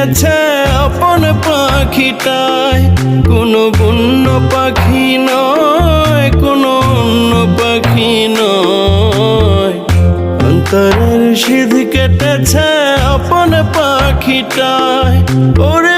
কেটেছে আপন পাখিটায় কোনো বন্য পাখি নয়, কোনো অন্য পাখি নয়। অন্তরের সিধ কেটেছে আপন পাখিটায় ওরে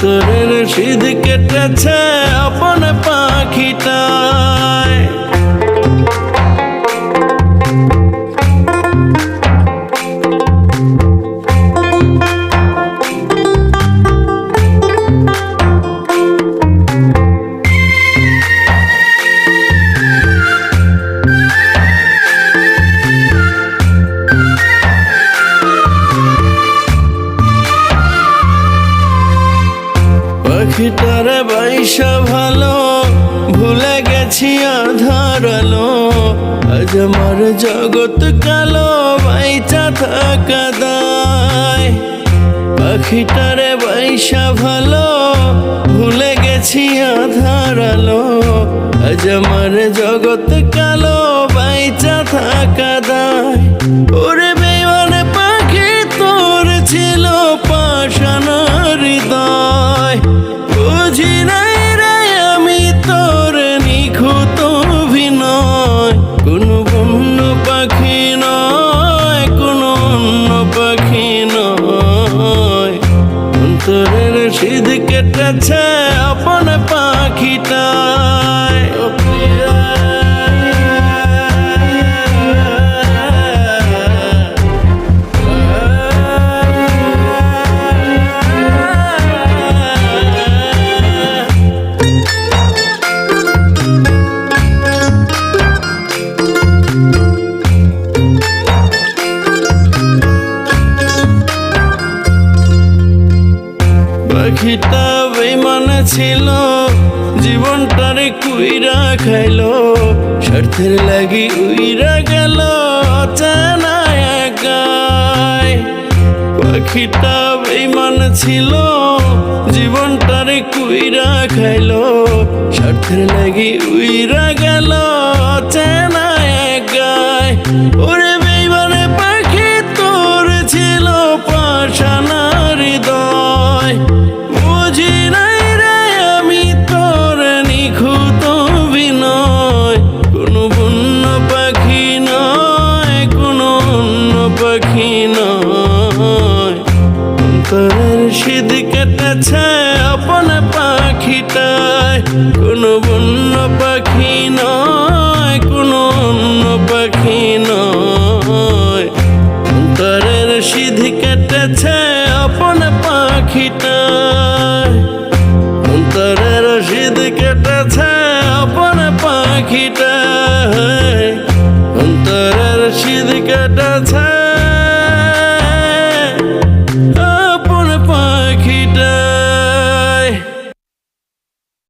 অন্তরের সিদ্ধ কেটেছে আপন পাখিটায় পাখিটারে বাইসা ভালো, ভুলে গেছি আধার আলো। আজ আমার জগৎ কালো, বাইচা থাকা দায়। পাখিটারে বাইসা ভালো, ভুলে গেছি আধার আলো। আজ আমার জগৎ পাখি নয় অন্তরের সিধ কেটেছে আপন পাখিটায় পাখিটা বেমান ছিল, জীবনটারে কুইরা খাইলো, স্বার্থের লাগি উইরা গেল অচানা একাই। পাখিটা বেমান ছিল, জীবনটারে কুইরা খাইলো, স্বার্থের লাগি উইরা গেল অচেনা পাখি নয়। অন্তরের সিদ্ধ কেটেছে আপন পাখিটায়। কোনো বন্য পাখি নয়, কোনো অন্য পাখি নয়। অন্তরের সিদ্ধ কেটেছে আপন পাখিটায়। অন্তরের সিদ্ধ কেটেছে